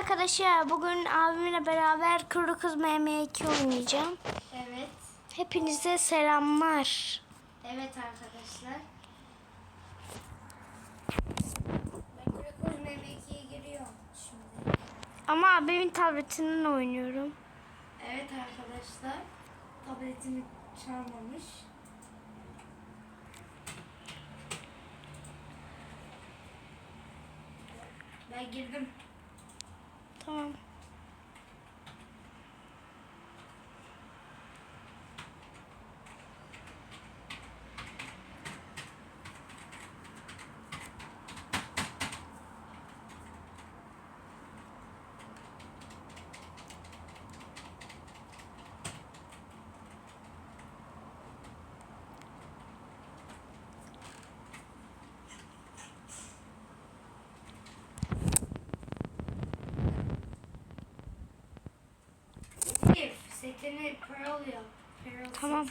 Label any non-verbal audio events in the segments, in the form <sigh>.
arkadaşlar. Bugün abimle beraber Kuru Kız MM2 oynayacağım. Evet. Hepinize selamlar. Evet arkadaşlar. Ben Krakoz M2'ye giriyorum şimdi. Ama abimin tabletinden oynuyorum. Evet arkadaşlar. Tabletimi çalmamış. Ben girdim. Tamam. Elif, setini Pearl yap. Pearl Tamam.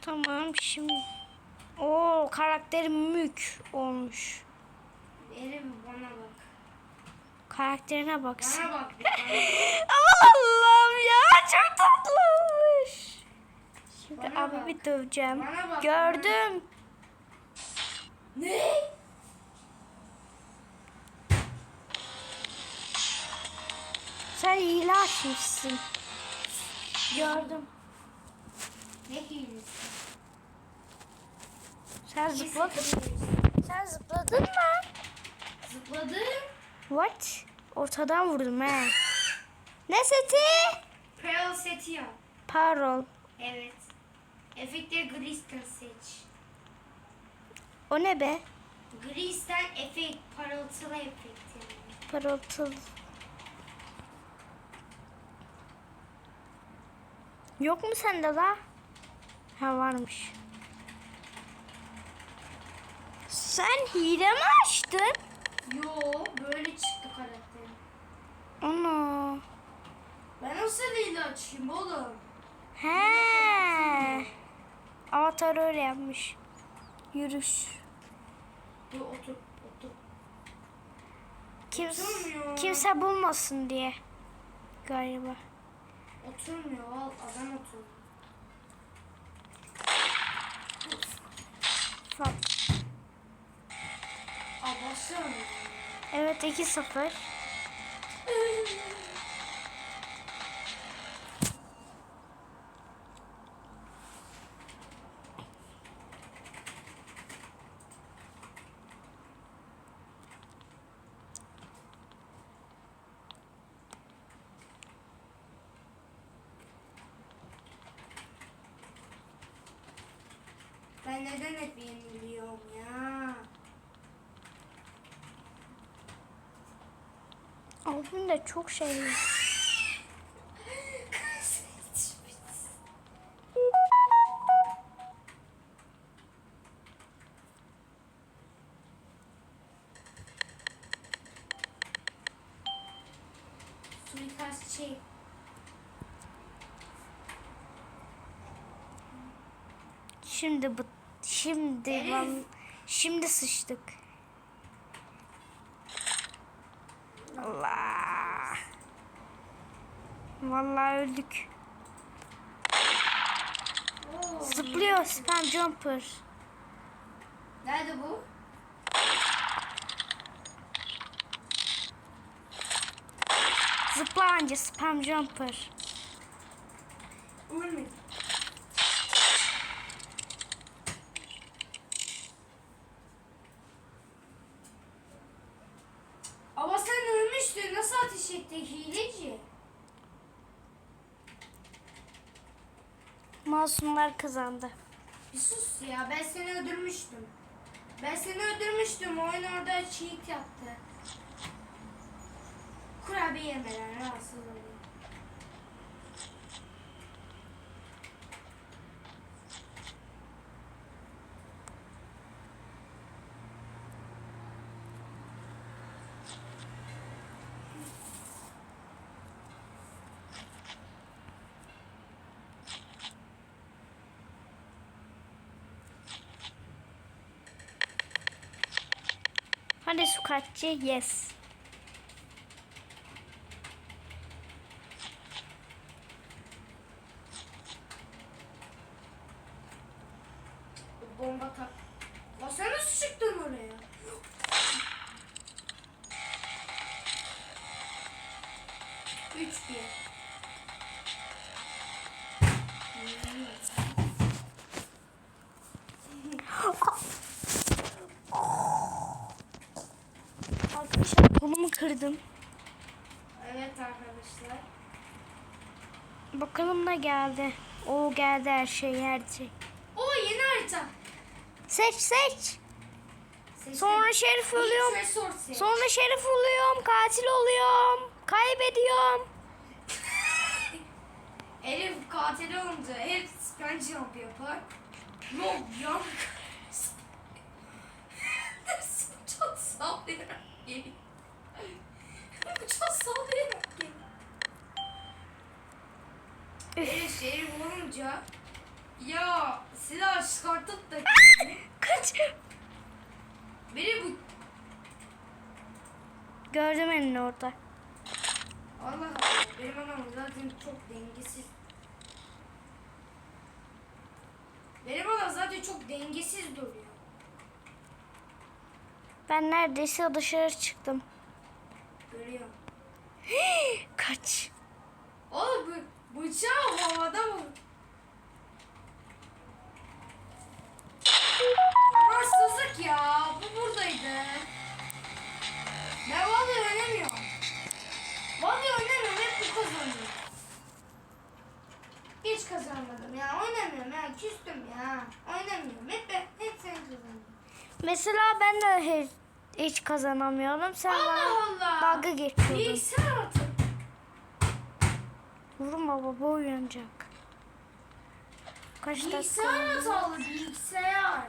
Tamam şimdi. Oo karakterim mük olmuş. Elif bana bak. Karakterine. Bana bak. bana. Aman <laughs> Allah'ım ya çok tatlı olmuş. Şimdi Bana abi bak. bir döveceğim. Bana bak, Gördüm. ne? Sen hile açmışsın. Gördüm. Ne hilesi? Sen zıpladın. Sen zıpladın mı? Zıpladım. What? Ortadan vurdum he. Ne seti? Pearl seti yap. Parol. Evet. Efektleri Grease'den seç. O ne be? Grease'den efekt, parıltılı efekt yani. Parıltılı. Yok mu sende la? Ha varmış. Sen hile mi açtın? Yo, böyle çıktı karakterim. Onu. Ben nasıl hile açayım oğlum? He. Avatar öyle yapmış. Yürüş. Dur otur, otur. Kimse, kimse bulmasın diye. Galiba. Oturmuyor, al adam otur. Bak. Aa başlamıyor. Evet 2-0. Ben neden hep yeniliyorum ya? Abim de çok şey. <laughs> Suikastçı. Şimdi bu şimdi val- şimdi sıçtık. Allah. Vallahi öldük. Oo, Zıplıyor spam jumper. Nerede bu? Zıpla anca spam jumper. Ölmedi. Ama sen ölmüştün. Nasıl etti hileci? Masumlar kazandı. Bir sus ya. Ben seni öldürmüştüm. Ben seni öldürmüştüm. Oyun orada cheat yaptı. Kurabiye yemeden rahatsız oluyor. Hadi sukatçı yes. Bomba tak. La sen nasıl çıktın oraya? Üç bir. Kırdım. Evet arkadaşlar. Bakalım ne geldi. O geldi her şey her şey. O yeni harita. Seç seç. Seçtim. Sonra şerif oluyorum. Sonra şerif oluyorum. Katil oluyorum. Kaybediyorum. <laughs> Elif katil olunca hep spam jump yapar. Yok <laughs> ya. Çok geliyor. Çok sallayarak. Elif şerif olunca ya silah çıkartıp da Kaç. beni bu Gördüm elini orada. Allah Allah benim anam zaten çok dengesiz. Benim adam zaten çok dengesiz duruyor. Ben neredeyse dışarı çıktım. Görüyor. <gasps> Kaç. Oğlum bu bıçağı havada mı? Amansızlık ya. Bu buradaydı. Ben vallahi oynamıyorum. Vallahi oynamıyorum. Hep bu kazanıyor. Hiç kazanmadım ya. Oynamıyorum ya. Küstüm ya. Oynamıyorum. Hep, hep sen kazanıyorsun. Mesela ben de hiç, kazanamıyorum. Sen Allah bana Allah. dalga geçiyordun. Bilgisayar artık. Vurma baba uyanacak. Kaç dakika? Bilgisayar hatalı. Bilgisayar.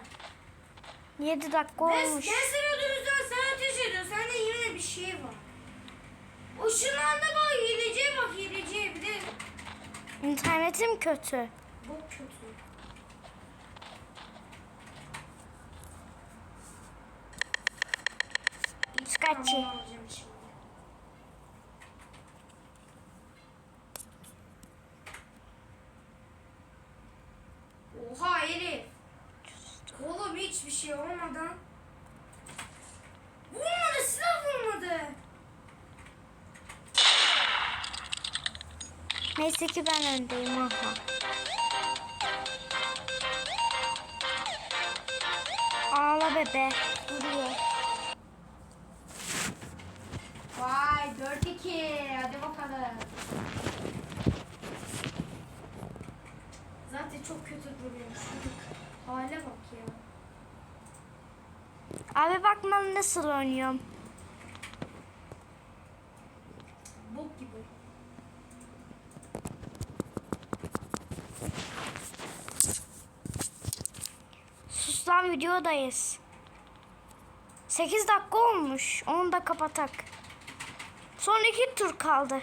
7 dakika ben olmuş. seni öldürürsen sen ateş ediyorsun. Sende yine bir şey var. O şunlarda bak hileciye bak hileciye bir de İnternetim kötü. bok kötü. Şimdi. Oha Elif. Oğlum hiçbir şey olmadan. Vurmadı silah vurmadı. Neyse ki ben öndeyim aha. Ağla bebe. Duruyor. Vay 4-2 hadi bakalım. Zaten çok kötü duruyor. Hale bak ya. Abi bak ben nasıl oynuyorum. Bok gibi. Sus lan videodayız. 8 dakika olmuş. Onu da kapatak. Son iki tur kaldı.